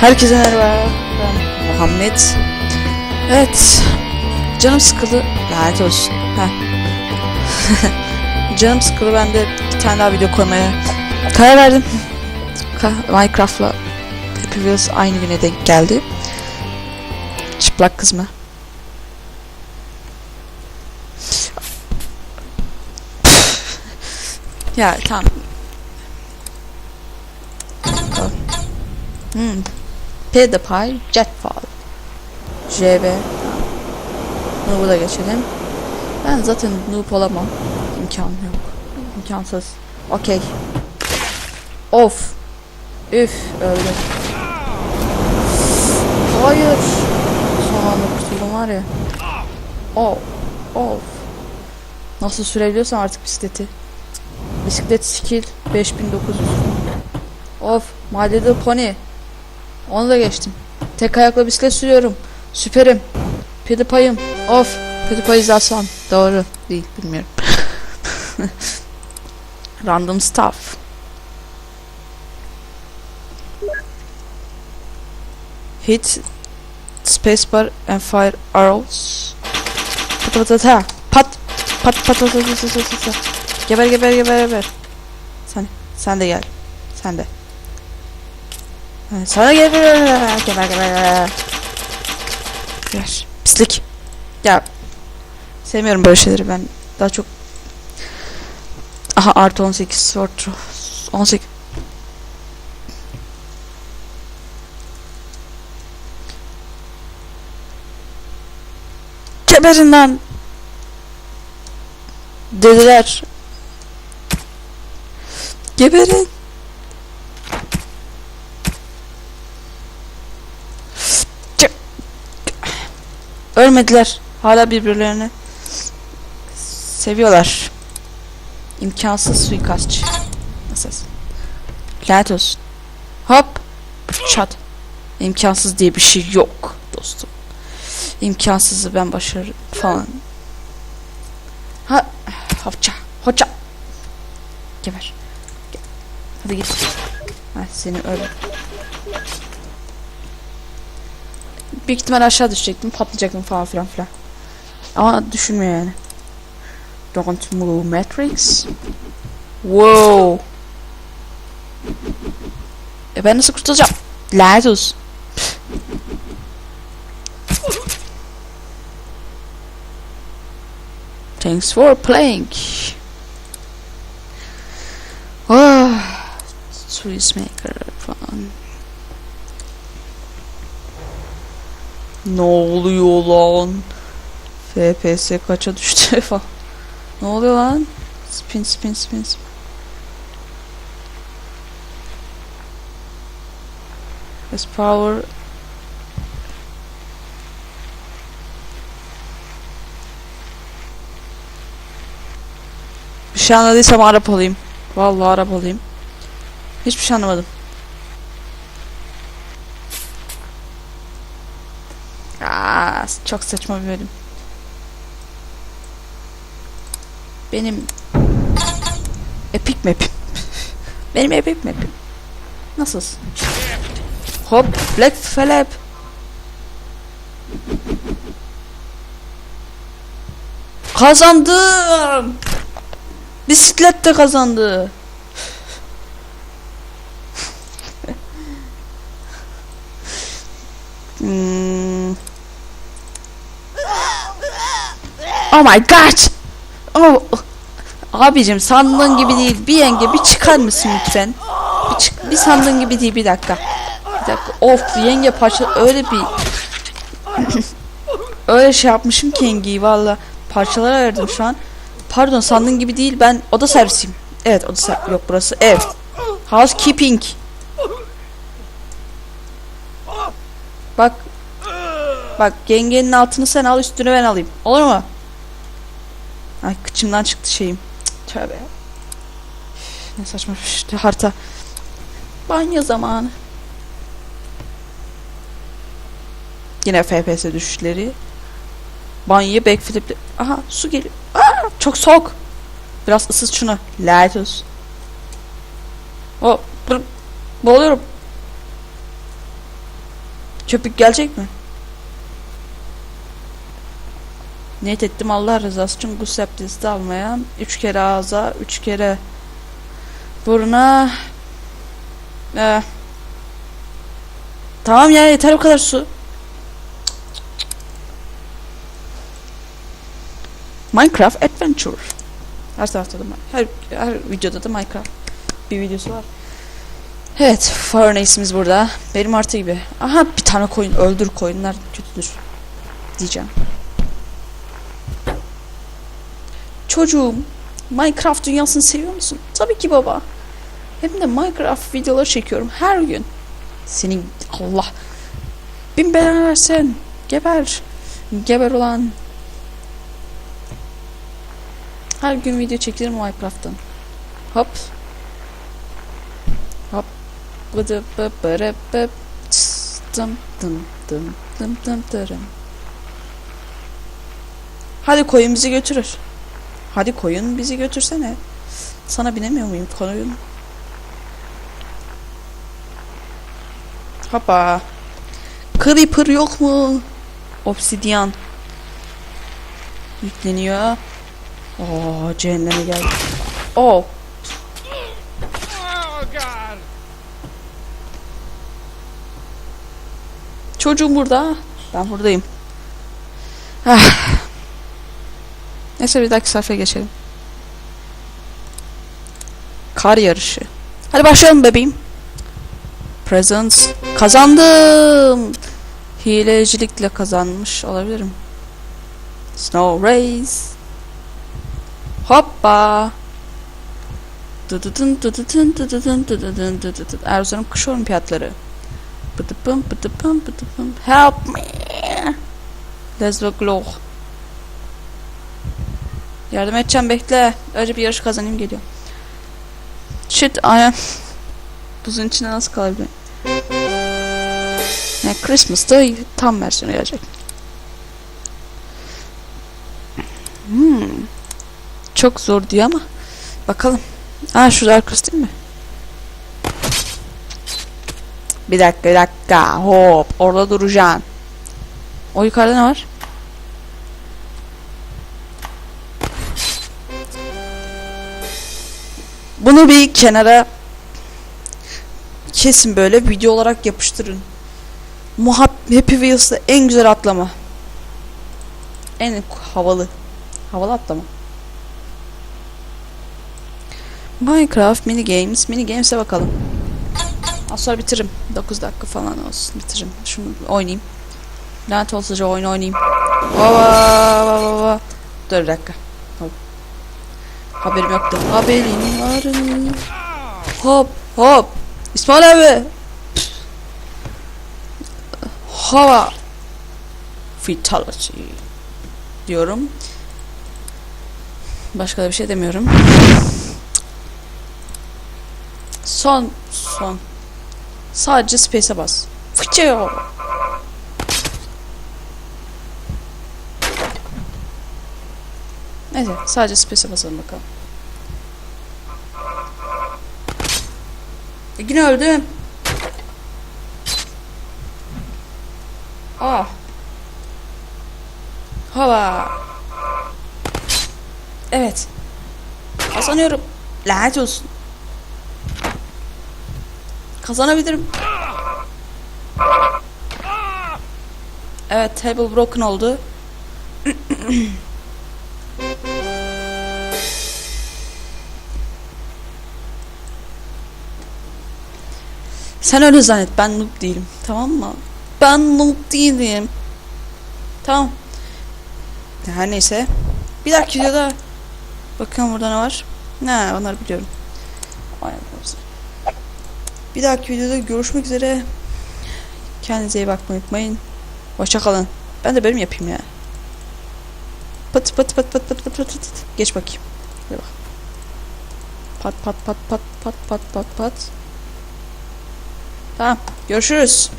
Herkese merhaba. Ben Muhammed. Evet. Canım sıkıldı. Lanet olsun. Canım sıkıldı. Ben de bir tane daha video koymaya karar verdim. Minecraft'la Happy Wheels aynı güne denk geldi. Çıplak kız mı? ya tamam. Hmm. PewDiePie Jetfall. JB. Noob'u da geçelim. Ben zaten noob olamam. İmkan yok. İmkansız. Okey. Of. Üf öldüm. Hayır. Son anda kurtuldum var ya. Of. Of. Nasıl sürebiliyorsam artık bisikleti. Bisiklet skill 5900. Of. My Little Pony. Onu da geçtim. Tek ayakla bisiklet sürüyorum. Süperim. PewDiePie'ım. Of. PewDiePie izasyon. Doğru. Değil. Bilmiyorum. Random stuff. Hit spacebar and fire arrows. Pat pat pat pat pat pat pat pat pat pat pat Geber geber geber geber. Sen sen de gel. Sen de. Sana geber geber geber. Ver. Pislik. Ya sevmiyorum böyle şeyleri ben daha çok Aha artı 18 sword throw. 18 Geberin lan. Dediler. Geberin. Cık. Ölmediler. Hala birbirlerini seviyorlar. İmkansız suikastçı. Nasıl? Lanet olsun. Hop. Çat. İmkansız diye bir şey yok dostum. İmkansızı ben başarırım falan. Ha. Hoca. Hoca. Geber. Ge- Hadi git. Ha, seni öyle. Büyük ihtimal aşağı düşecektim. Patlayacaktım falan filan filan. Ama düşünmüyor yani. Don't move Matrix. Wow. E ben nasıl kurtulacağım? Lanet. Thanks for playing. Oh, Swiss Maker falan. Ne oluyor lan? FPS kaça düştü falan. Ne oluyor lan? Spin spin spin spin. As power Bir şey anladıysam Arap olayım. Vallahi Arap olayım. Hiçbir şey anlamadım. Aa, çok saçma bir bölüm. Benim Epic map'im. Benim epic map'im. Nasılsın? Hop, Black Flap. Kazandım. Bisiklet de kazandı. Hmm. Oh my god. Oh. Abicim sandığın gibi değil. Bir yenge bir çıkar mısın lütfen? Bir, çık, bir sandığın gibi değil bir dakika. Bir dakika. Of yenge parça öyle bir öyle şey yapmışım ki yengeyi valla parçalara ayırdım şu an. Pardon sandığın gibi değil ben oda servisiyim. Evet oda ser yok burası ev. Housekeeping. Bak. Bak yengenin altını sen al üstünü ben alayım. Olur mu? Ay kıçımdan çıktı şeyim. Cık, Tövbe. Ne saçma işte harita. Banyo zamanı. Yine FPS düşüşleri. Banyoya backflip. Aha su geliyor. Aa, çok soğuk. Biraz ısıt şunu. Lanet olsun. O, boğuluyorum. Köpük gelecek mi? Niyet ettim Allah rızası için gusül abdesti almaya. Üç kere ağza, üç kere buruna. Ee, tamam ya yeter o kadar su. Minecraft Adventure. Her tarafta da her her videoda da Minecraft bir videosu var. Evet, Furnace'imiz burada. Benim artı gibi. Aha bir tane koyun öldür koyunlar kötüdür diyeceğim. Çocuğum, Minecraft dünyasını seviyor musun? Tabii ki baba. Hem de Minecraft videoları çekiyorum her gün. Senin Allah bin belanı versin. Geber. Geber olan. Her gün video çekerim Minecraft'tan. Hop. Hop. Bıdı bı bırı bı dım dım dım dım dım dırım. Hadi koyun bizi götürür. Hadi koyun bizi götürsene. Sana binemiyor muyum koyun? Hoppa. Creeper yok mu? Obsidian. Yükleniyor. Oo cehenneme geldi. Oh Oh! Çocuğum burada. Ben buradayım. Ah. Neyse bir dahaki sayfaya geçelim. Kar yarışı. Hadi başlayalım bebeğim. Presents. Kazandım. Hilecilikle kazanmış olabilirim. Snow Race. Hoppa. Dıdıdın dıdıdın dıdıdın dıdıdın dıdıdın. Erzurum Kış Olimpiyatları. Bıdıpım bıdıpım bıdıpım. Help me. Let's go. Yardım edeceğim bekle. Önce bir yarış kazanayım geliyor. Shit am. Buzun içine nasıl kalabilirim? Yani Christmas'ta tam versiyonu gelecek. Hmm. Çok zor diyor ama. Bakalım. Aa şurada arkası değil mi? Bir dakika bir dakika. Hop. Orada duracaksın. O yukarıda ne var? Bunu bir kenara kesin böyle video olarak yapıştırın. Muhab Happy Wheels'da en güzel atlama. En havalı. Havalı atlama. Minecraft mini games. Mini games'e bakalım. Az sonra bitiririm. 9 dakika falan olsun bitiririm. Şunu oynayayım. Lanet olsunca oyun oynayayım. Vava vava vava. Dur dakika. Haberim yoktu. Haberin var. Hop hop. İsmail abi. Hava. Fatality. Diyorum. Başka da bir şey demiyorum. Son son. Sadece space'e bas. Fıçıyor. Neyse sadece space'e basalım bakalım. E, yine öldüm. Ah. Hava. Evet. Kazanıyorum. Lanet olsun. Kazanabilirim. Evet, table broken oldu. Sen öyle zannet, ben noob değilim. Tamam mı? Ben noob değilim. Tamam. Her neyse. Bir dahaki videoda bakalım burada ne var. Ne, onları biliyorum. Aynen. Bir dahaki videoda görüşmek üzere. Kendinize iyi bakmayı unutmayın. Hoşça kalın. Ben de bölüm yapayım ya. Pat pat pat pat pat pat pat pat. Geç bakayım. Hadi bak. Pat pat pat pat pat pat pat pat. Tamam. Görüşürüz.